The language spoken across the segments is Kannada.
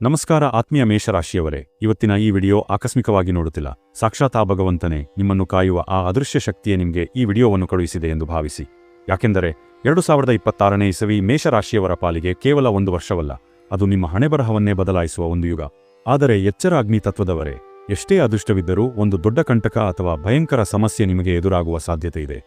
ನಮಸ್ಕಾರ ಆತ್ಮೀಯ ಮೇಷರಾಶಿಯವರೇ, ಇವತ್ತಿನ ಈ ವಿಡಿಯೋ ಆಕಸ್ಮಿಕವಾಗಿ ನೋಡುತ್ತಿಲ್ಲ. ಸಾಕ್ಷಾತ್ ಆ ಭಗವಂತನೇ ನಿಮ್ಮನ್ನು ಕಾಯುವ ಆ ಅದೃಶ್ಯ ಶಕ್ತಿಯೇ ನಿಮಗೆ ಈ ವಿಡಿಯೋವನ್ನು ಕಳುಹಿಸಿದೆ ಎಂದು ಭಾವಿಸಿ. ಯಾಕೆಂದರೆ ಎರಡು ಸಾವಿರದ ಇಪ್ಪತ್ತಾರನೇ ಇಸವಿ ಮೇಷರಾಶಿಯವರ ಪಾಲಿಗೆ ಕೇವಲ ಒಂದು ವರ್ಷವಲ್ಲ, ಅದು ನಿಮ್ಮ ಹಣೆಬರಹವನ್ನೇ ಬದಲಾಯಿಸುವ ಒಂದು ಯುಗ. ಆದರೆ ಎಚ್ಚರ ಅಗ್ನಿ ತತ್ವದವರೇ, ಎಷ್ಟೇ ಅದೃಷ್ಟವಿದ್ದರೂ ಒಂದು ದೊಡ್ಡ ಕಂಟಕ ಅಥವಾ ಭಯಂಕರ ಸಮಸ್ಯೆ ನಿಮಗೆ ಎದುರಾಗುವ ಸಾಧ್ಯತೆ ಇದೆ.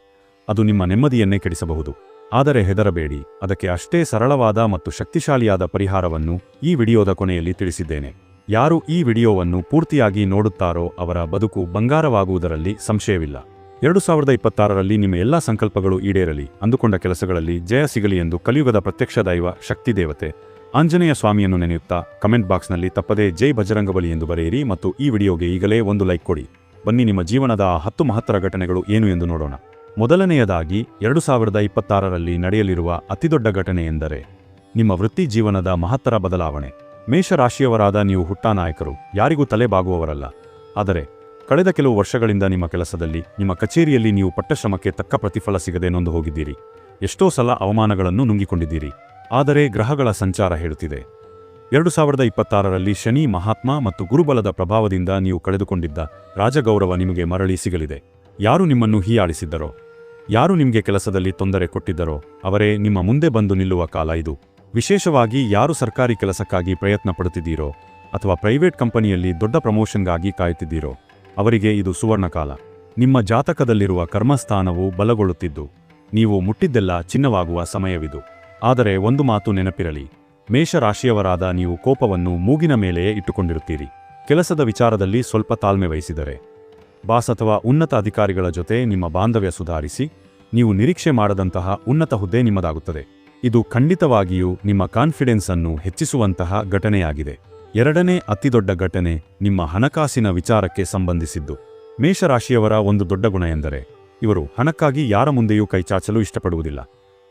ಅದು ನಿಮ್ಮ ನೆಮ್ಮದಿಯನ್ನೇ ಕೆಡಿಸಬಹುದು. ಆದರೆ ಹೆದರಬೇಡಿ, ಅದಕ್ಕೆ ಅಷ್ಟೇ ಸರಳವಾದ ಮತ್ತು ಶಕ್ತಿಶಾಲಿಯಾದ ಪರಿಹಾರವನ್ನು ಈ ವಿಡಿಯೋದ ಕೊನೆಯಲ್ಲಿ ತಿಳಿಸಿದ್ದೇನೆ. ಯಾರು ಈ ವಿಡಿಯೋವನ್ನು ಪೂರ್ತಿಯಾಗಿ ನೋಡುತ್ತಾರೋ ಅವರ ಬದುಕು ಬಂಗಾರವಾಗುವುದರಲ್ಲಿ ಸಂಶಯವಿಲ್ಲ. ಎರಡು ಸಾವಿರದ ಇಪ್ಪತ್ತಾರರಲ್ಲಿ ನಿಮ್ಮ ಎಲ್ಲಾ ಸಂಕಲ್ಪಗಳು ಈಡೇರಲಿ, ಅಂದುಕೊಂಡ ಕೆಲಸಗಳಲ್ಲಿ ಜಯ ಸಿಗಲಿ ಎಂದು ಕಲಿಯುಗದ ಪ್ರತ್ಯಕ್ಷ ದೈವ ಶಕ್ತಿ ದೇವತೆ ಆಂಜನೇಯ ಸ್ವಾಮಿಯನ್ನು ನೆನೆಯುತ್ತಾ ಕಮೆಂಟ್ ಬಾಕ್ಸ್ನಲ್ಲಿ ತಪ್ಪದೇ ಜೈ ಬಜರಂಗಬಲಿ ಎಂದು ಬರೆಯಿರಿ ಮತ್ತು ಈ ವಿಡಿಯೋಗೆ ಈಗಲೇ ಒಂದು ಲೈಕ್ ಕೊಡಿ. ಬನ್ನಿ ನಿಮ್ಮ ಜೀವನದ ಆ ಹತ್ತು ಮಹತ್ತರ ಘಟನೆಗಳು ಏನು ಎಂದು ನೋಡೋಣ. ಮೊದಲನೆಯದಾಗಿ ಎರಡು ಸಾವಿರದ ಇಪ್ಪತ್ತಾರರಲ್ಲಿ ನಡೆಯಲಿರುವ ಅತಿದೊಡ್ಡ ಘಟನೆ ಎಂದರೆ ನಿಮ್ಮ ವೃತ್ತಿ ಜೀವನದ ಮಹತ್ತರ ಬದಲಾವಣೆ. ಮೇಷರಾಶಿಯವರಾದ ನೀವು ಹುಟ್ಟಾ ನಾಯಕರು, ಯಾರಿಗೂ ತಲೆಬಾಗುವವರಲ್ಲ. ಆದರೆ ಕಳೆದ ಕೆಲವು ವರ್ಷಗಳಿಂದ ನಿಮ್ಮ ಕೆಲಸದಲ್ಲಿ, ನಿಮ್ಮ ಕಚೇರಿಯಲ್ಲಿ ನೀವು ಪಟ್ಟ ಶ್ರಮಕ್ಕೆ ತಕ್ಕ ಪ್ರತಿಫಲ ಸಿಗದೆ ನೊಂದು ಹೋಗಿದ್ದೀರಿ. ಎಷ್ಟೋ ಸಲ ಅವಮಾನಗಳನ್ನು ನುಂಗಿಕೊಂಡಿದ್ದೀರಿ. ಆದರೆ ಗ್ರಹಗಳ ಸಂಚಾರ ಹೇಳುತ್ತಿದೆ. ಎರಡು ಸಾವಿರದ ಇಪ್ಪತ್ತಾರರಲ್ಲಿ ಶನಿ ಮಹಾತ್ಮ ಮತ್ತು ಗುರುಬಲದ ಪ್ರಭಾವದಿಂದ ನೀವು ಕಳೆದುಕೊಂಡಿದ್ದ ರಾಜಗೌರವ ನಿಮಗೆ ಮರಳಿ ಸಿಗಲಿದೆ. ಯಾರು ನಿಮ್ಮನ್ನು ಹೀಯಾಳಿಸಿದ್ದರೋ? ಯಾರು ನಿಮಗೆ ಕೆಲಸದಲ್ಲಿ ತೊಂದರೆ ಕೊಟ್ಟಿದ್ದರೋ? ಅವರೇ ನಿಮ್ಮ ಮುಂದೆ ಬಂದು ನಿಲ್ಲುವ ಕಾಲ ಇದು. ವಿಶೇಷವಾಗಿ ಯಾರು ಸರ್ಕಾರಿ ಕೆಲಸಕ್ಕಾಗಿ ಪ್ರಯತ್ನ ಪಡುತ್ತಿದ್ದೀರೋ ಅಥವಾ ಪ್ರೈವೇಟ್ ಕಂಪನಿಯಲ್ಲಿ ದೊಡ್ಡ ಪ್ರಮೋಷನ್ಗಾಗಿ ಕಾಯುತ್ತಿದ್ದೀರೋ, ಅವರಿಗೆ ಇದು ಸುವರ್ಣಕಾಲ. ನಿಮ್ಮ ಜಾತಕದಲ್ಲಿರುವ ಕರ್ಮಸ್ಥಾನವು ಬಲಗೊಳ್ಳುತ್ತಿದ್ದು, ನೀವು ಮುಟ್ಟಿದ್ದೆಲ್ಲ ಚಿನ್ನವಾಗುವ ಸಮಯವಿದು. ಆದರೆ ಒಂದು ಮಾತು ನೆನಪಿರಲಿ. ಮೇಷರಾಶಿಯವರಾದ ನೀವು ಕೋಪವನ್ನು ಮೂಗಿನ ಮೇಲೆಯೇ ಇಟ್ಟುಕೊಂಡಿರುತ್ತೀರಿ. ಕೆಲಸದ ವಿಚಾರದಲ್ಲಿ ಸ್ವಲ್ಪ ತಾಳ್ಮೆ ವಹಿಸಿದರೆ. ಬಾಸ್ ಅಥವಾ ಉನ್ನತ ಅಧಿಕಾರಿಗಳ ಜೊತೆ ನಿಮ್ಮ ಬಾಂಧವ್ಯ ಸುಧಾರಿಸಿ, ನೀವು ನಿರೀಕ್ಷೆ ಮಾಡದಂತಹ ಉನ್ನತ ಹುದ್ದೆ ನಿಮ್ಮದಾಗುತ್ತದೆ. ಇದು ಖಂಡಿತವಾಗಿಯೂ ನಿಮ್ಮ ಕಾನ್ಫಿಡೆನ್ಸ್ ಅನ್ನು ಹೆಚ್ಚಿಸುವಂತಹ ಘಟನೆಯಾಗಿದೆ. ಎರಡನೇ ಅತಿದೊಡ್ಡ ಘಟನೆ ನಿಮ್ಮ ಹಣಕಾಸಿನ ವಿಚಾರಕ್ಕೆ ಸಂಬಂಧಿಸಿದ್ದು. ಮೇಷರಾಶಿಯವರ ಒಂದು ದೊಡ್ಡ ಗುಣ ಎಂದರೆ, ಇವರು ಹಣಕ್ಕಾಗಿ ಯಾರ ಮುಂದೆಯೂ ಕೈಚಾಚಲು ಇಷ್ಟಪಡುವುದಿಲ್ಲ.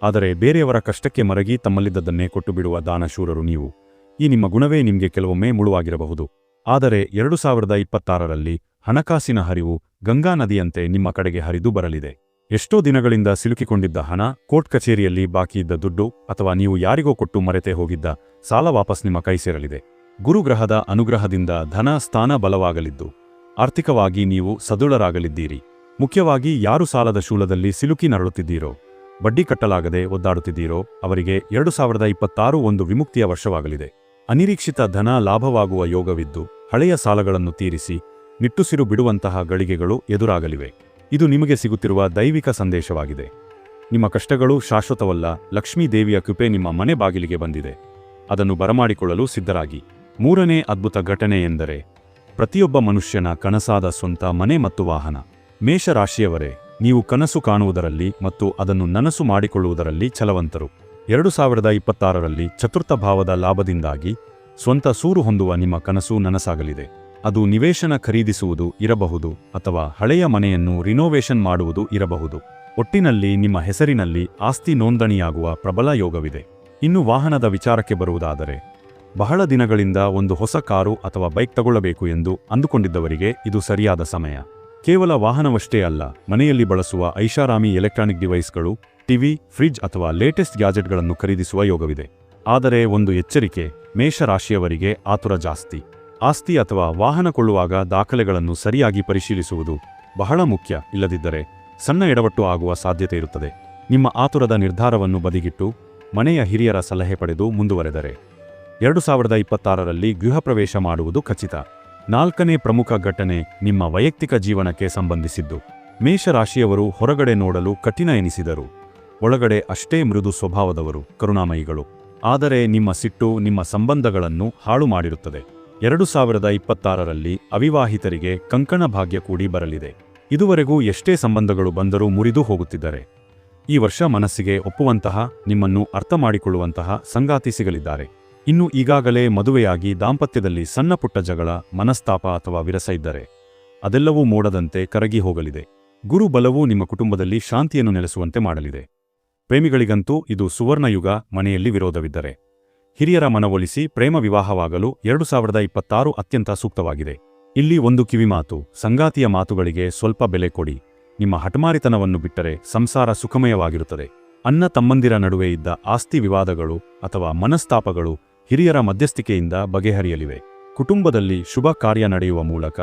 ಆದರೆ ಬೇರೆಯವರ ಕಷ್ಟಕ್ಕೆ ಮರಗಿ ತಮ್ಮಲ್ಲಿದ್ದದನ್ನೇ ಕೊಟ್ಟು ಬಿಡುವ ದಾನಶೂರರು ನೀವು. ಈ ನಿಮ್ಮ ಗುಣವೇ ನಿಮಗೆ ಕೆಲವೊಮ್ಮೆ ಮುಳುವಾಗಿರಬಹುದು. ಆದರೆ ಎರಡು ಸಾವಿರದ ಇಪ್ಪತ್ತಾರರಲ್ಲಿ ಹಣಕಾಸಿನ ಹರಿವು ಗಂಗಾ ನದಿಯಂತೆ ನಿಮ್ಮ ಕಡೆಗೆ ಹರಿದು ಬರಲಿದೆ. ಎಷ್ಟೋ ದಿನಗಳಿಂದ ಸಿಲುಕಿಕೊಂಡಿದ್ದ ಹಣ ಕೋರ್ಟ್ ಕಚೇರಿಯಲ್ಲಿ ಬಾಕಿಯಿದ್ದ ದುಡ್ಡು ಅಥವಾ ನೀವು ಯಾರಿಗೋ ಕೊಟ್ಟು ಮರೆತೇ ಹೋಗಿದ್ದ ಸಾಲ ವಾಪಸ್ ನಿಮ್ಮ ಕೈ ಸೇರಲಿದೆ. ಗುರುಗ್ರಹದ ಅನುಗ್ರಹದಿಂದ ಧನ ಸ್ಥಾನ ಬಲವಾಗಲಿದ್ದು, ಆರ್ಥಿಕವಾಗಿ ನೀವು ಸದೃಢರಾಗಲಿದ್ದೀರಿ. ಮುಖ್ಯವಾಗಿ ಯಾರು ಸಾಲದ ಶೂಲದಲ್ಲಿ ಸಿಲುಕಿ ನರಳುತ್ತಿದ್ದೀರೋ, ಬಡ್ಡಿ ಕಟ್ಟಲಾಗದೆ ಒದ್ದಾಡುತ್ತಿದ್ದೀರೋ ಅವರಿಗೆ ಎರಡು ಸಾವಿರದ ಇಪ್ಪತ್ತಾರು ಒಂದು ವಿಮುಕ್ತಿಯ ವರ್ಷವಾಗಲಿದೆ. ಅನಿರೀಕ್ಷಿತ ಧನ ಲಾಭವಾಗುವ ಯೋಗವಿದ್ದು ಹಳೆಯ ಸಾಲಗಳನ್ನು ತೀರಿಸಿ ನಿಟ್ಟುಸಿರು ಬಿಡುವಂತಹ ಗಳಿಗೆಗಳು ಎದುರಾಗಲಿವೆ. ಇದು ನಿಮಗೆ ಸಿಗುತ್ತಿರುವ ದೈವಿಕ ಸಂದೇಶವಾಗಿದೆ. ನಿಮ್ಮ ಕಷ್ಟಗಳು ಶಾಶ್ವತವಲ್ಲ, ಲಕ್ಷ್ಮೀ ದೇವಿಯ ಕೃಪೆ ನಿಮ್ಮ ಮನೆ ಬಾಗಿಲಿಗೆ ಬಂದಿದೆ. ಅದನ್ನು ಬರಮಾಡಿಕೊಳ್ಳಲು ಸಿದ್ಧರಾಗಿ. ಮೂರನೇ ಅದ್ಭುತ ಘಟನೆ ಎಂದರೆ, ಪ್ರತಿಯೊಬ್ಬ ಮನುಷ್ಯನ ಕನಸಾದ ಸ್ವಂತ ಮನೆ ಮತ್ತು ವಾಹನ. ಮೇಷರಾಶಿಯವರೇ, ನೀವು ಕನಸು ಕಾಣುವುದರಲ್ಲಿ ಮತ್ತು ಅದನ್ನು ನನಸು ಮಾಡಿಕೊಳ್ಳುವುದರಲ್ಲಿ ಛಲವಂತರು. ಎರಡು ಸಾವಿರದ ಇಪ್ಪತ್ತಾರರಲ್ಲಿ ಚತುರ್ಥ ಭಾವದ ಲಾಭದಿಂದಾಗಿ ಸ್ವಂತ ಸೂರು ಹೊಂದುವ ನಿಮ್ಮ ಕನಸು ನನಸಾಗಲಿದೆ. ಅದು ನಿವೇಶನ ಖರೀದಿಸುವುದು ಇರಬಹುದು ಅಥವಾ ಹಳೆಯ ಮನೆಯನ್ನು ರಿನೋವೇಷನ್ ಮಾಡುವುದು ಇರಬಹುದು. ಒಟ್ಟಿನಲ್ಲಿ ನಿಮ್ಮ ಹೆಸರಿನಲ್ಲಿ ಆಸ್ತಿ ನೋಂದಣಿಯಾಗುವ ಪ್ರಬಲ ಯೋಗವಿದೆ. ಇನ್ನು ವಾಹನದ ವಿಚಾರಕ್ಕೆ ಬರುವುದಾದರೆ, ಬಹಳ ದಿನಗಳಿಂದ ಒಂದು ಹೊಸ ಕಾರು ಅಥವಾ ಬೈಕ್ ತಗೊಳ್ಳಬೇಕು ಎಂದು ಅಂದುಕೊಂಡಿದ್ದವರಿಗೆ ಇದು ಸರಿಯಾದ ಸಮಯ. ಕೇವಲ ವಾಹನವಷ್ಟೇ ಅಲ್ಲ, ಮನೆಯಲ್ಲಿ ಬಳಸುವ ಐಷಾರಾಮಿ ಎಲೆಕ್ಟ್ರಾನಿಕ್ ಡಿವೈಸ್ಗಳು, ಟಿವಿ ಫ್ರಿಜ್ ಅಥವಾ ಲೇಟೆಸ್ಟ್ ಗ್ಯಾಜೆಟ್ಗಳನ್ನು ಖರೀದಿಸುವ ಯೋಗವಿದೆ. ಆದರೆ ಒಂದು ಎಚ್ಚರಿಕೆ ಮೇಷರಾಶಿಯವರಿಗೆ ಆತುರ ಜಾಸ್ತಿ. ಆಸ್ತಿ ಅಥವಾ ವಾಹನ ಕೊಳ್ಳುವಾಗ ದಾಖಲೆಗಳನ್ನು ಸರಿಯಾಗಿ ಪರಿಶೀಲಿಸುವುದು ಬಹಳ ಮುಖ್ಯ, ಇಲ್ಲದಿದ್ದರೆ ಸಣ್ಣ ಎಡವಟ್ಟು ಆಗುವ ಸಾಧ್ಯತೆ ಇರುತ್ತದೆ. ನಿಮ್ಮ ಆತುರದ ನಿರ್ಧಾರವನ್ನು ಬದಿಗಿಟ್ಟು ಮನೆಯ ಹಿರಿಯರ ಸಲಹೆ ಪಡೆದು ಮುಂದುವರೆದರೆ ಎರಡು ಸಾವಿರದ ಇಪ್ಪತ್ತಾರರಲ್ಲಿ ಗೃಹ ಪ್ರವೇಶ ಮಾಡುವುದು ಖಚಿತ. ನಾಲ್ಕನೇ ಪ್ರಮುಖ ಘಟನೆ ನಿಮ್ಮ ವೈಯಕ್ತಿಕ ಜೀವನಕ್ಕೆ ಸಂಬಂಧಿಸಿದ್ದು. ಮೇಷರಾಶಿಯವರು ಹೊರಗಡೆ ನೋಡಲು ಕಠಿಣ ಎನಿಸಿದರು. ಒಳಗಡೆ ಅಷ್ಟೇ ಮೃದು ಸ್ವಭಾವದವರು, ಕರುಣಾಮಯಿಗಳು. ಆದರೆ ನಿಮ್ಮ ಸಿಟ್ಟು ನಿಮ್ಮ ಸಂಬಂಧಗಳನ್ನು ಹಾಳು ಮಾಡಿರುತ್ತದೆ. ಎರಡು ಸಾವಿರದ ಇಪ್ಪತ್ತಾರರಲ್ಲಿ ಅವಿವಾಹಿತರಿಗೆ ಕಂಕಣ ಭಾಗ್ಯ ಕೂಡಿ ಬರಲಿದೆ. ಇದುವರೆಗೂ ಎಷ್ಟೇ ಸಂಬಂಧಗಳು ಬಂದರೂ ಮುರಿದು ಹೋಗುತ್ತಿದ್ದರೆ. ಈ ವರ್ಷ ಮನಸ್ಸಿಗೆ ಒಪ್ಪುವಂತಹ, ನಿಮ್ಮನ್ನು ಅರ್ಥ ಮಾಡಿಕೊಳ್ಳುವಂತಹ ಸಂಗಾತಿ ಸಿಗಲಿದ್ದಾರೆ. ಇನ್ನು ಈಗಾಗಲೇ ಮದುವೆಯಾಗಿ ದಾಂಪತ್ಯದಲ್ಲಿ ಸಣ್ಣಪುಟ್ಟ ಜಗಳ, ಮನಸ್ತಾಪ ಅಥವಾ ವಿರಸ ಇದ್ದರೆ, ಅದೆಲ್ಲವೂ ಮೋಡದಂತೆ ಕರಗಿ ಹೋಗಲಿದೆ. ಗುರು ಬಲವು ನಿಮ್ಮ ಕುಟುಂಬದಲ್ಲಿ ಶಾಂತಿಯನ್ನು ನೆಲೆಸುವಂತೆ ಮಾಡಲಿದೆ. ಪ್ರೇಮಿಗಳಿಗಂತೂ ಇದು ಸುವರ್ಣಯುಗ, ಮನೆಯಲ್ಲಿ ವಿರೋಧವಿದ್ದರೆ. ಹಿರಿಯರ ಮನವೊಲಿಸಿ ಪ್ರೇಮ ವಿವಾಹವಾಗಲು ಎರಡು ಸಾವಿರದ ಇಪ್ಪತ್ತಾರು ಅತ್ಯಂತ ಸೂಕ್ತವಾಗಿದೆ. ಇಲ್ಲಿ ಒಂದು ಕಿವಿಮಾತು ಸಂಗಾತಿಯ ಮಾತುಗಳಿಗೆ ಸ್ವಲ್ಪ ಬೆಲೆ ಕೊಡಿ. ನಿಮ್ಮ ಹಠಮಾರಿತನವನ್ನು ಬಿಟ್ಟರೆ ಸಂಸಾರ ಸುಖಮಯವಾಗಿರುತ್ತದೆ. ಅನ್ನ ತಮ್ಮಂದಿರ ನಡುವೆ ಇದ್ದ ಆಸ್ತಿ ವಿವಾದಗಳು ಅಥವಾ ಮನಸ್ತಾಪಗಳು ಹಿರಿಯರ ಮಧ್ಯಸ್ಥಿಕೆಯಿಂದ ಬಗೆಹರಿಯಲಿವೆ. ಕುಟುಂಬದಲ್ಲಿ ಶುಭ ಕಾರ್ಯ ನಡೆಯುವ ಮೂಲಕ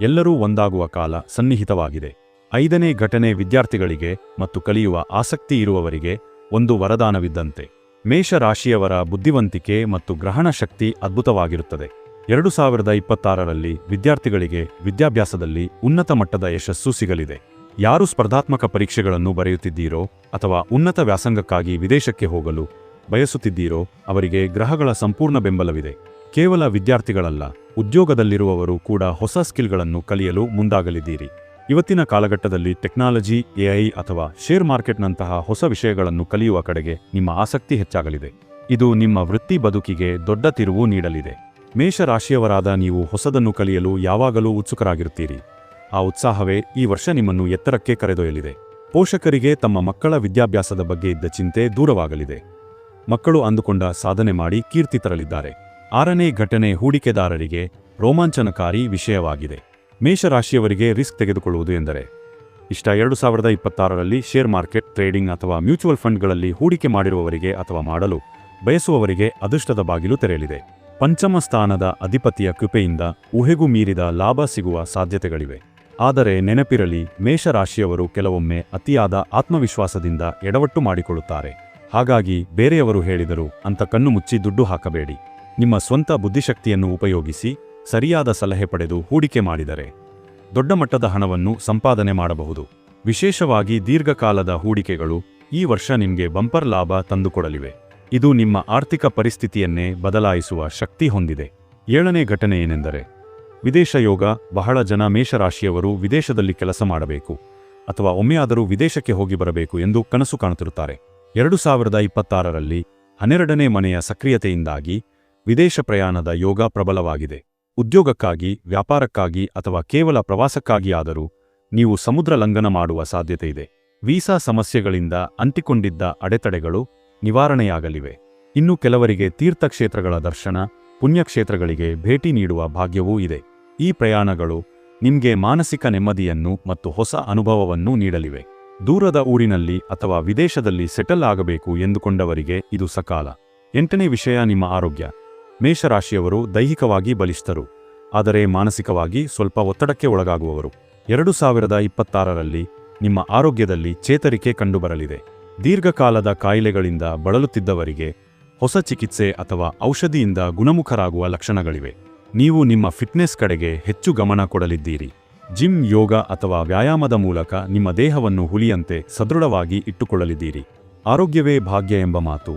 ಎಲ್ಲರೂ ಒಂದಾಗುವ ಕಾಲ ಸನ್ನಿಹಿತವಾಗಿದೆ. ಐದನೇ ಘಟನೆ ವಿದ್ಯಾರ್ಥಿಗಳಿಗೆ ಮತ್ತು ಕಲಿಯುವ ಆಸಕ್ತಿ ಇರುವವರಿಗೆ ಒಂದು ವರದಾನವಿದ್ದಂತೆ. ಮೇಷರಾಶಿಯವರ ಬುದ್ಧಿವಂತಿಕೆ ಮತ್ತು ಗ್ರಹಣ ಶಕ್ತಿ ಅದ್ಭುತವಾಗಿರುತ್ತದೆ. ಎರಡು ಸಾವಿರದ ಇಪ್ಪತ್ತಾರರಲ್ಲಿ ವಿದ್ಯಾರ್ಥಿಗಳಿಗೆ ವಿದ್ಯಾಭ್ಯಾಸದಲ್ಲಿ ಉನ್ನತ ಮಟ್ಟದ ಯಶಸ್ಸು ಸಿಗಲಿದೆ. ಯಾರು ಸ್ಪರ್ಧಾತ್ಮಕ ಪರೀಕ್ಷೆಗಳನ್ನು ಬರೆಯುತ್ತಿದ್ದೀರೋ ಅಥವಾ ಉನ್ನತ ವ್ಯಾಸಂಗಕ್ಕಾಗಿ ವಿದೇಶಕ್ಕೆ ಹೋಗಲು ಬಯಸುತ್ತಿದ್ದೀರೋ ಅವರಿಗೆ ಗ್ರಹಗಳ ಸಂಪೂರ್ಣ ಬೆಂಬಲವಿದೆ. ಕೇವಲ ವಿದ್ಯಾರ್ಥಿಗಳಲ್ಲ, ಉದ್ಯೋಗದಲ್ಲಿರುವವರು ಕೂಡ ಹೊಸ ಸ್ಕಿಲ್ಗಳನ್ನು ಕಲಿಯಲು ಮುಂದಾಗಲಿದ್ದೀರಿ. ಇವತ್ತಿನ ಕಾಲಘಟ್ಟದಲ್ಲಿ ಟೆಕ್ನಾಲಜಿ, ಎಐ ಅಥವಾ ಶೇರ್ ಮಾರ್ಕೆಟ್ನಂತಹ ಹೊಸ ವಿಷಯಗಳನ್ನು ಕಲಿಯುವ ಕಡೆಗೆ ನಿಮ್ಮ ಆಸಕ್ತಿ ಹೆಚ್ಚಾಗಲಿದೆ. ಇದು ನಿಮ್ಮ ವೃತ್ತಿ ಬದುಕಿಗೆ ದೊಡ್ಡ ತಿರುವು ನೀಡಲಿದೆ. ಮೇಷರಾಶಿಯವರಾದ ನೀವು ಹೊಸದನ್ನು ಕಲಿಯಲು ಯಾವಾಗಲೂ ಉತ್ಸುಕರಾಗಿರುತ್ತೀರಿ. ಆ ಉತ್ಸಾಹವೇ ಈ ವರ್ಷ ನಿಮ್ಮನ್ನು ಎತ್ತರಕ್ಕೆ ಕರೆದೊಯ್ಯಲಿದೆ. ಪೋಷಕರಿಗೆ ತಮ್ಮ ಮಕ್ಕಳ ವಿದ್ಯಾಭ್ಯಾಸದ ಬಗ್ಗೆ ಇದ್ದ ಚಿಂತೆ ದೂರವಾಗಲಿದೆ. ಮಕ್ಕಳು ಅಂದುಕೊಂಡ ಸಾಧನೆ ಮಾಡಿ ಕೀರ್ತಿ ತರಲಿದ್ದಾರೆ. ಆರನೇ ಘಟನೆ ಹೂಡಿಕೆದಾರರಿಗೆ ರೋಮಾಂಚನಕಾರಿ ವಿಷಯವಾಗಿದೆ. ಮೇಷರಾಶಿಯವರಿಗೆ ರಿಸ್ಕ್ ತೆಗೆದುಕೊಳ್ಳುವುದು ಎಂದರೆ, ಇಷ್ಟ ಎರಡು ಸಾವಿರದ ಇಪ್ಪತ್ತಾರರಲ್ಲಿ ಶೇರ್ ಮಾರ್ಕೆಟ್, ಟ್ರೇಡಿಂಗ್ ಅಥವಾ ಮ್ಯೂಚುವಲ್ ಫಂಡ್ಗಳಲ್ಲಿ ಹೂಡಿಕೆ ಮಾಡಿರುವವರಿಗೆ ಅಥವಾ ಮಾಡಲು ಬಯಸುವವರಿಗೆ ಅದೃಷ್ಟದ ಬಾಗಿಲು ತೆರೆಯಲಿದೆ. ಪಂಚಮ ಸ್ಥಾನದ ಅಧಿಪತಿಯ ಕೃಪೆಯಿಂದ ಊಹೆಗೂ ಮೀರಿದ ಲಾಭ ಸಿಗುವ ಸಾಧ್ಯತೆಗಳಿವೆ. ಆದರೆ ನೆನಪಿರಲಿ, ಮೇಷರಾಶಿಯವರು ಕೆಲವೊಮ್ಮೆ ಅತಿಯಾದ ಆತ್ಮವಿಶ್ವಾಸದಿಂದ ಎಡವಟ್ಟು ಮಾಡಿಕೊಳ್ಳುತ್ತಾರೆ. ಹಾಗಾಗಿ ಬೇರೆಯವರು ಹೇಳಿದರು, ಅಂತ ಕಣ್ಣು ಮುಚ್ಚಿ ದುಡ್ಡು ಹಾಕಬೇಡಿ. ನಿಮ್ಮ ಸ್ವಂತ ಬುದ್ಧಿಶಕ್ತಿಯನ್ನು ಉಪಯೋಗಿಸಿ ಸರಿಯಾದ ಸಲಹೆ ಪಡೆದು ಹೂಡಿಕೆ ಮಾಡಿದರೆ ದೊಡ್ಡ ಮಟ್ಟದ ಹಣವನ್ನು ಸಂಪಾದನೆ ಮಾಡಬಹುದು. ವಿಶೇಷವಾಗಿ ದೀರ್ಘಕಾಲದ ಹೂಡಿಕೆಗಳು ಈ ವರ್ಷ ನಿಮಗೆ ಬಂಪರ್ ಲಾಭ ತಂದುಕೊಡಲಿವೆ. ಇದು ನಿಮ್ಮ ಆರ್ಥಿಕ ಪರಿಸ್ಥಿತಿಯನ್ನೇ ಬದಲಾಯಿಸುವ ಶಕ್ತಿ ಹೊಂದಿದೆ. ಏಳನೇ ಘಟನೆ ಏನೆಂದರೆ ವಿದೇಶ ಯೋಗ ಬಹಳ ಜನ ಮೇಷರಾಶಿಯವರು ವಿದೇಶದಲ್ಲಿ ಕೆಲಸ ಮಾಡಬೇಕು ಅಥವಾ ಒಮ್ಮೆಯಾದರೂ ವಿದೇಶಕ್ಕೆ ಹೋಗಿ ಬರಬೇಕು ಎಂದು ಕನಸು ಕಾಣುತ್ತಿರುತ್ತಾರೆ. ಎರಡು ಸಾವಿರದ ಇಪ್ಪತ್ತಾರರಲ್ಲಿ ಹನ್ನೆರಡನೇ ಮನೆಯ ಸಕ್ರಿಯತೆಯಿಂದಾಗಿ ವಿದೇಶ ಪ್ರಯಾಣದ ಯೋಗ ಪ್ರಬಲವಾಗಿದೆ. ಉದ್ಯೋಗಕ್ಕಾಗಿ, ವ್ಯಾಪಾರಕ್ಕಾಗಿ ಅಥವಾ ಕೇವಲ ಪ್ರವಾಸಕ್ಕಾಗಿಯಾದರೂ ನೀವು ಸಮುದ್ರ ಲಂಘನ ಮಾಡುವ ಸಾಧ್ಯತೆಯಿದೆ. ವೀಸಾ ಸಮಸ್ಯೆಗಳಿಂದ ಅಂಟಿಕೊಂಡಿದ್ದ ಅಡೆತಡೆಗಳು ನಿವಾರಣೆಯಾಗಲಿವೆ. ಇನ್ನು ಕೆಲವರಿಗೆ ತೀರ್ಥಕ್ಷೇತ್ರಗಳ ದರ್ಶನ, ಪುಣ್ಯಕ್ಷೇತ್ರಗಳಿಗೆ ಭೇಟಿ ನೀಡುವ ಭಾಗ್ಯವೂ ಇದೆ. ಈ ಪ್ರಯಾಣಗಳು ನಿಮಗೆ ಮಾನಸಿಕ ನೆಮ್ಮದಿಯನ್ನು ಮತ್ತು ಹೊಸ ಅನುಭವವನ್ನು ನೀಡಲಿವೆ. ದೂರದ ಊರಿನಲ್ಲಿ ಅಥವಾ ವಿದೇಶದಲ್ಲಿ ಸೆಟಲ್ ಆಗಬೇಕು ಎಂದುಕೊಂಡವರಿಗೆ ಇದು ಸಕಾಲ. ಎಂಟನೇ ವಿಷಯ ನಿಮ್ಮ ಆರೋಗ್ಯ. ಮೇಷರಾಶಿಯವರು ದೈಹಿಕವಾಗಿ ಬಲಿಷ್ಠರು, ಆದರೆ ಮಾನಸಿಕವಾಗಿ ಸ್ವಲ್ಪ ಒತ್ತಡಕ್ಕೆ ಒಳಗಾಗುವವರು. ಎರಡು ಸಾವಿರದ ಇಪ್ಪತ್ತಾರರಲ್ಲಿ ನಿಮ್ಮ ಆರೋಗ್ಯದಲ್ಲಿ ಚೇತರಿಕೆ ಕಂಡುಬರಲಿದೆ. ದೀರ್ಘಕಾಲದ ಕಾಯಿಲೆಗಳಿಂದ ಬಳಲುತ್ತಿದ್ದವರಿಗೆ ಹೊಸ ಚಿಕಿತ್ಸೆ ಅಥವಾ ಔಷಧಿಯಿಂದ ಗುಣಮುಖರಾಗುವ ಲಕ್ಷಣಗಳಿವೆ. ನೀವು ನಿಮ್ಮ ಫಿಟ್ನೆಸ್ ಕಡೆಗೆ ಹೆಚ್ಚು ಗಮನ ಕೊಡಲಿದ್ದೀರಿ. ಜಿಮ್, ಯೋಗ ಅಥವಾ ವ್ಯಾಯಾಮದ ಮೂಲಕ ನಿಮ್ಮ ದೇಹವನ್ನು ಹುಲಿಯಂತೆ ಸದೃಢವಾಗಿ ಇಟ್ಟುಕೊಳ್ಳಲಿದ್ದೀರಿ. ಆರೋಗ್ಯವೇ ಭಾಗ್ಯ ಎಂಬ ಮಾತು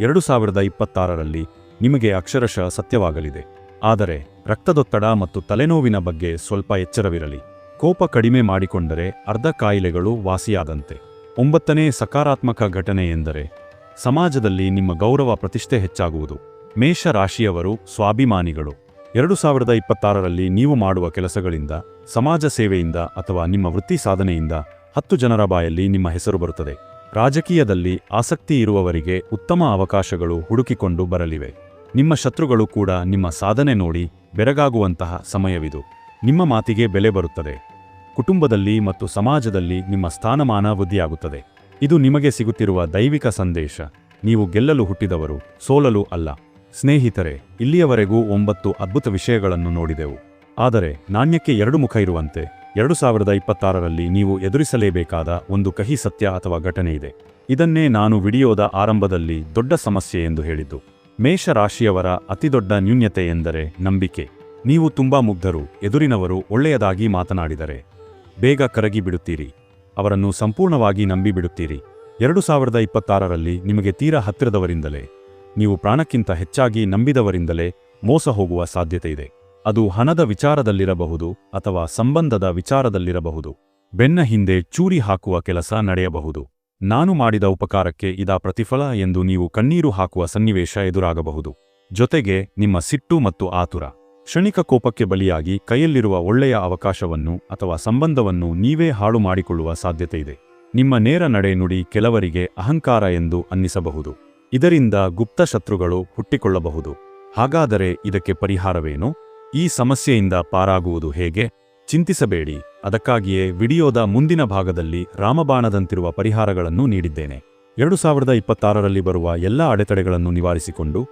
ಎರಡು ಸಾವಿರದ ಇಪ್ಪತ್ತಾರರಲ್ಲಿ ನಿಮಗೆ ಅಕ್ಷರಶಃ ಸತ್ಯವಾಗಲಿದೆ. ಆದರೆ ರಕ್ತದೊತ್ತಡ ಮತ್ತು ತಲೆನೋವಿನ ಬಗ್ಗೆ ಸ್ವಲ್ಪ ಎಚ್ಚರವಿರಲಿ. ಕೋಪ ಕಡಿಮೆ ಮಾಡಿಕೊಂಡರೆ ಅರ್ಧ ಕಾಯಿಲೆಗಳು ವಾಸಿಯಾದಂತೆ. ಒಂಬತ್ತನೇ ಸಕಾರಾತ್ಮಕ ಘಟನೆ ಎಂದರೆ, ಸಮಾಜದಲ್ಲಿ ನಿಮ್ಮ ಗೌರವ ಪ್ರತಿಷ್ಠೆ ಹೆಚ್ಚಾಗುವುದು. ಮೇಷ ರಾಶಿಯವರು ಸ್ವಾಭಿಮಾನಿಗಳು. ಎರಡು ಸಾವಿರದ ಇಪ್ಪತ್ತಾರರಲ್ಲಿ ನೀವು ಮಾಡುವ ಕೆಲಸಗಳಿಂದ, ಸಮಾಜ ಸೇವೆಯಿಂದ ಅಥವಾ ನಿಮ್ಮ ವೃತ್ತಿ ಸಾಧನೆಯಿಂದ ಹತ್ತು ಜನರ ಬಾಯಲ್ಲಿ ನಿಮ್ಮ ಹೆಸರು ಬರುತ್ತದೆ. ರಾಜಕೀಯದಲ್ಲಿ ಆಸಕ್ತಿ ಇರುವವರಿಗೆ ಉತ್ತಮ ಅವಕಾಶಗಳು ಹುಡುಕಿಕೊಂಡು ಬರಲಿವೆ. ನಿಮ್ಮ ಶತ್ರುಗಳು ಕೂಡ ನಿಮ್ಮ ಸಾಧನೆ ನೋಡಿ ಬೆರಗಾಗುವಂತಹ ಸಮಯವಿದು. ನಿಮ್ಮ ಮಾತಿಗೆ ಬೆಲೆ ಬರುತ್ತದೆ. ಕುಟುಂಬದಲ್ಲಿ ಮತ್ತು ಸಮಾಜದಲ್ಲಿ ನಿಮ್ಮ ಸ್ಥಾನಮಾನ ವೃದ್ಧಿಯಾಗುತ್ತದೆ. ಇದು ನಿಮಗೆ ಸಿಗುತ್ತಿರುವ ದೈವಿಕ ಸಂದೇಶ. ನೀವು ಗೆಲ್ಲಲು ಹುಟ್ಟಿದವರು ಸೋಲಲು ಅಲ್ಲ. ಸ್ನೇಹಿತರೆ, ಇಲ್ಲಿಯವರೆಗೂ ಒಂಬತ್ತು ಅದ್ಭುತ ವಿಷಯಗಳನ್ನು ನೋಡಿದೆವು. ಆದರೆ ನಾಣ್ಯಕ್ಕೆ ಎರಡು ಮುಖ ಇರುವಂತೆ. ಎರಡು ಸಾವಿರದ ಇಪ್ಪತ್ತಾರರಲ್ಲಿ ನೀವು ಎದುರಿಸಲೇಬೇಕಾದ ಒಂದು ಕಹಿ ಸತ್ಯ ಅಥವಾ ಘಟನೆ ಇದೆ. ಇದನ್ನೇ ನಾನು ವಿಡಿಯೋದ ಆರಂಭದಲ್ಲಿ ದೊಡ್ಡ ಸಮಸ್ಯೆ ಎಂದು ಹೇಳಿದ್ದು. ಮೇಷರಾಶಿಯವರ ಅತಿದೊಡ್ಡ ನ್ಯೂನ್ಯತೆ ಎಂದರೆ ನಂಬಿಕೆ. ನೀವು ತುಂಬಾ ಮುಗ್ಧರು, ಎದುರಿನವರು ಒಳ್ಳೆಯದಾಗಿ ಮಾತನಾಡಿದರೆ. ಬೇಗ ಕರಗಿ ಬಿಡುತ್ತೀರಿ. ಅವರನ್ನು ಸಂಪೂರ್ಣವಾಗಿ ನಂಬಿಬಿಡುತ್ತೀರಿ ಎರಡು ಸಾವಿರದ ಇಪ್ಪತ್ತಾರರಲ್ಲಿ ನಿಮಗೆ ತೀರಾ ಹತ್ತಿರದವರಿಂದಲೇ, ನೀವು ಪ್ರಾಣಕ್ಕಿಂತ ಹೆಚ್ಚಾಗಿ ನಂಬಿದವರಿಂದಲೇ ಮೋಸ ಹೋಗುವ ಸಾಧ್ಯತೆಯಿದೆ ಅದು ಹಣದ ವಿಚಾರದಲ್ಲಿರಬಹುದು ಅಥವಾ ಸಂಬಂಧದ ವಿಚಾರದಲ್ಲಿರಬಹುದು. ಬೆನ್ನ ಹಿಂದೆ ಚೂರಿ ಹಾಕುವ ಕೆಲಸ ನಡೆಯಬಹುದು. ನಾನು ಮಾಡಿದ ಉಪಕಾರಕ್ಕೆ ಇದಾ ಪ್ರತಿಫಲ ಎಂದು ನೀವು ಕಣ್ಣೀರು ಹಾಕುವ ಸನ್ನಿವೇಶ ಎದುರಾಗಬಹುದು. ಜೊತೆಗೆ ನಿಮ್ಮ ಸಿಟ್ಟು ಮತ್ತು ಆತುರ. ಕ್ಷಣಿಕ ಕೋಪಕ್ಕೆ ಬಲಿಯಾಗಿ ಕೈಯಲ್ಲಿರುವ ಒಳ್ಳೆಯ ಅವಕಾಶವನ್ನು ಅಥವಾ ಸಂಬಂಧವನ್ನು ನೀವೇ ಹಾಳು ಮಾಡಿಕೊಳ್ಳುವ ಸಾಧ್ಯತೆಯಿದೆ ನಿಮ್ಮ ನೇರ ನಡೆ ನುಡಿ ಕೆಲವರಿಗೆ ಅಹಂಕಾರ ಎಂದು ಅನ್ನಿಸಬಹುದು. ಇದರಿಂದ ಗುಪ್ತ ಶತ್ರುಗಳು ಹುಟ್ಟಿಕೊಳ್ಳಬಹುದು. ಹಾಗಾದರೆ ಇದಕ್ಕೆ ಪರಿಹಾರವೇನು? ಈ ಸಮಸ್ಯೆಯಿಂದ ಪಾರಾಗುವುದು ಹೇಗೆ? ಚಿಂತಿಸಬೇಡಿ. ಅದಕ್ಕಾಗಿಯೇ ವಿಡಿಯೋದ ಮುಂದಿನ ಭಾಗದಲ್ಲಿ ರಾಮಬಾಣದಂತಿರುವ ಪರಿಹಾರಗಳನ್ನು ನೀಡಿದ್ದೇನೆ. ಎರಡು ಸಾವಿರದ ಇಪ್ಪತ್ತಾರರಲ್ಲಿ ಬರುವ ಎಲ್ಲ ಅಡೆತಡೆಗಳನ್ನು ನಿವಾರಿಸಿಕೊಂಡು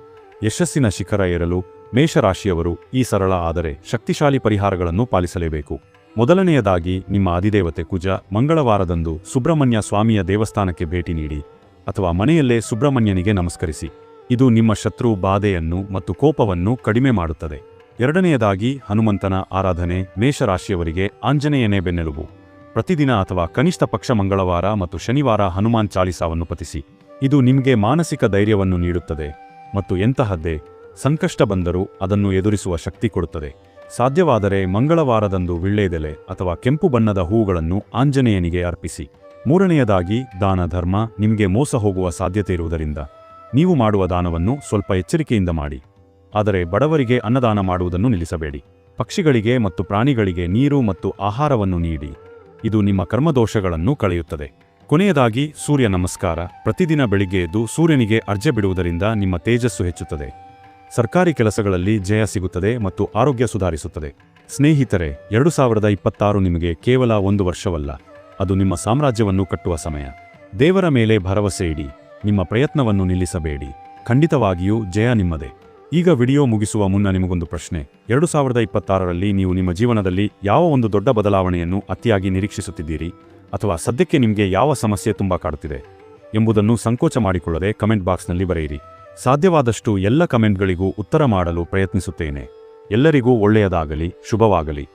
ಯಶಸ್ಸಿನ ಶಿಖರ ಏರಲು ಮೇಷರಾಶಿಯವರು ಈ ಸರಳ ಆದರೆ ಶಕ್ತಿಶಾಲಿ ಪರಿಹಾರಗಳನ್ನು ಪಾಲಿಸಲೇಬೇಕು. ಮೊದಲನೆಯದಾಗಿ ನಿಮ್ಮ ಅಧಿದೇವತೆ ಕುಜ ಮಂಗಳವಾರದಂದು ಸುಬ್ರಹ್ಮಣ್ಯ ಸ್ವಾಮಿಯ ದೇವಸ್ಥಾನಕ್ಕೆ ಭೇಟಿ ನೀಡಿ ಅಥವಾ ಮನೆಯಲ್ಲೇ ಸುಬ್ರಹ್ಮಣ್ಯನಿಗೆ ನಮಸ್ಕರಿಸಿ. ಇದು ನಿಮ್ಮ ಶತ್ರು ಬಾಧೆಯನ್ನು ಮತ್ತು ಕೋಪವನ್ನು ಕಡಿಮೆ ಮಾಡುತ್ತದೆ. ಎರಡನೆಯದಾಗಿ ಹನುಮಂತನ ಆರಾಧನೆ ಮೇಷರಾಶಿಯವರಿಗೆ ಆಂಜನೇಯನೇ ಬೆನ್ನೆಲುಬು. ಪ್ರತಿದಿನ ಅಥವಾ ಕನಿಷ್ಠ ಪಕ್ಷ ಮಂಗಳವಾರ ಮತ್ತು ಶನಿವಾರ ಹನುಮಾನ್ ಚಾಲಿಸಾವನ್ನು ಪತಿಸಿ ಇದು ನಿಮಗೆ ಮಾನಸಿಕ ಧೈರ್ಯವನ್ನು ನೀಡುತ್ತದೆ ಮತ್ತು ಎಂತಹದ್ದೇ ಸಂಕಷ್ಟ ಬಂದರೂ ಅದನ್ನು ಎದುರಿಸುವ ಶಕ್ತಿ ಕೊಡುತ್ತದೆ. ಸಾಧ್ಯವಾದರೆ ಮಂಗಳವಾರದಂದು ವಿಳ್ಳೆದೆಲೆ ಅಥವಾ ಕೆಂಪು ಬಣ್ಣದ ಹೂವುಗಳನ್ನು ಆಂಜನೇಯನಿಗೆ ಅರ್ಪಿಸಿ. ಮೂರನೆಯದಾಗಿ ದಾನ ಧರ್ಮ ನಿಮಗೆ ಮೋಸ ಹೋಗುವ ಸಾಧ್ಯತೆ ಇರುವುದರಿಂದ. ನೀವು ಮಾಡುವ ದಾನವನ್ನು ಸ್ವಲ್ಪ ಎಚ್ಚರಿಕೆಯಿಂದ ಮಾಡಿ. ಆದರೆ ಬಡವರಿಗೆ ಅನ್ನದಾನ ಮಾಡುವುದನ್ನು ನಿಲ್ಲಿಸಬೇಡಿ. ಪಕ್ಷಿಗಳಿಗೆ ಮತ್ತು ಪ್ರಾಣಿಗಳಿಗೆ ನೀರು ಮತ್ತು ಆಹಾರವನ್ನು ನೀಡಿ. ಇದು ನಿಮ್ಮ ಕರ್ಮದೋಷಗಳನ್ನು ಕಳೆಯುತ್ತದೆ. ಕೊನೆಯದಾಗಿ, ಸೂರ್ಯ ನಮಸ್ಕಾರ. ಪ್ರತಿದಿನ ಬೆಳಿಗ್ಗೆ ಎದ್ದು ಸೂರ್ಯನಿಗೆ ಅರ್ಜೆ ಬಿಡುವುದರಿಂದ ನಿಮ್ಮ ತೇಜಸ್ಸು ಹೆಚ್ಚುತ್ತದೆ. ಸರ್ಕಾರಿ ಕೆಲಸಗಳಲ್ಲಿ ಜಯ ಸಿಗುತ್ತದೆ ಮತ್ತು ಆರೋಗ್ಯ ಸುಧಾರಿಸುತ್ತದೆ. ಸ್ನೇಹಿತರೆ, ಎರಡು ಸಾವಿರದ ಇಪ್ಪತ್ತಾರು ನಿಮಗೆ ಕೇವಲ ಒಂದು ವರ್ಷವಲ್ಲ. ಅದು ನಿಮ್ಮ ಸಾಮ್ರಾಜ್ಯವನ್ನು ಕಟ್ಟುವ ಸಮಯ. ದೇವರ ಮೇಲೆ ಭರವಸೆ ಇಡಿ. ನಿಮ್ಮ ಪ್ರಯತ್ನವನ್ನು ನಿಲ್ಲಿಸಬೇಡಿ. ಖಂಡಿತವಾಗಿಯೂ ಜಯ ನಿಮ್ಮದೇ. ಈಗ ವಿಡಿಯೋ ಮುಗಿಸುವ ಮುನ್ನ ನಿಮಗೊಂದು ಪ್ರಶ್ನೆ. ಎರಡು ಸಾವಿರದ ಇಪ್ಪತ್ತಾರರಲ್ಲಿ ನೀವು ನಿಮ್ಮ ಜೀವನದಲ್ಲಿ ಯಾವ ಒಂದು ದೊಡ್ಡ ಬದಲಾವಣೆಯನ್ನು ಅತಿಯಾಗಿ ನಿರೀಕ್ಷಿಸುತ್ತಿದ್ದೀರಿ? ಅಥವಾ ಸದ್ಯಕ್ಕೆ ನಿಮಗೆ ಯಾವ ಸಮಸ್ಯೆ ತುಂಬಾ ಕಾಡುತ್ತಿದೆ? ಎಂಬುದನ್ನು ಸಂಕೋಚ ಮಾಡಿಕೊಳ್ಳದೆ ಕಮೆಂಟ್ ಬಾಕ್ಸ್ನಲ್ಲಿ ಬರೆಯಿರಿ. ಸಾಧ್ಯವಾದಷ್ಟು ಎಲ್ಲ ಕಮೆಂಟ್ಗಳಿಗೂ ಉತ್ತರ ಮಾಡಲು ಪ್ರಯತ್ನಿಸುತ್ತೇನೆ. ಎಲ್ಲರಿಗೂ ಒಳ್ಳೆಯದಾಗಲಿ, ಶುಭವಾಗಲಿ.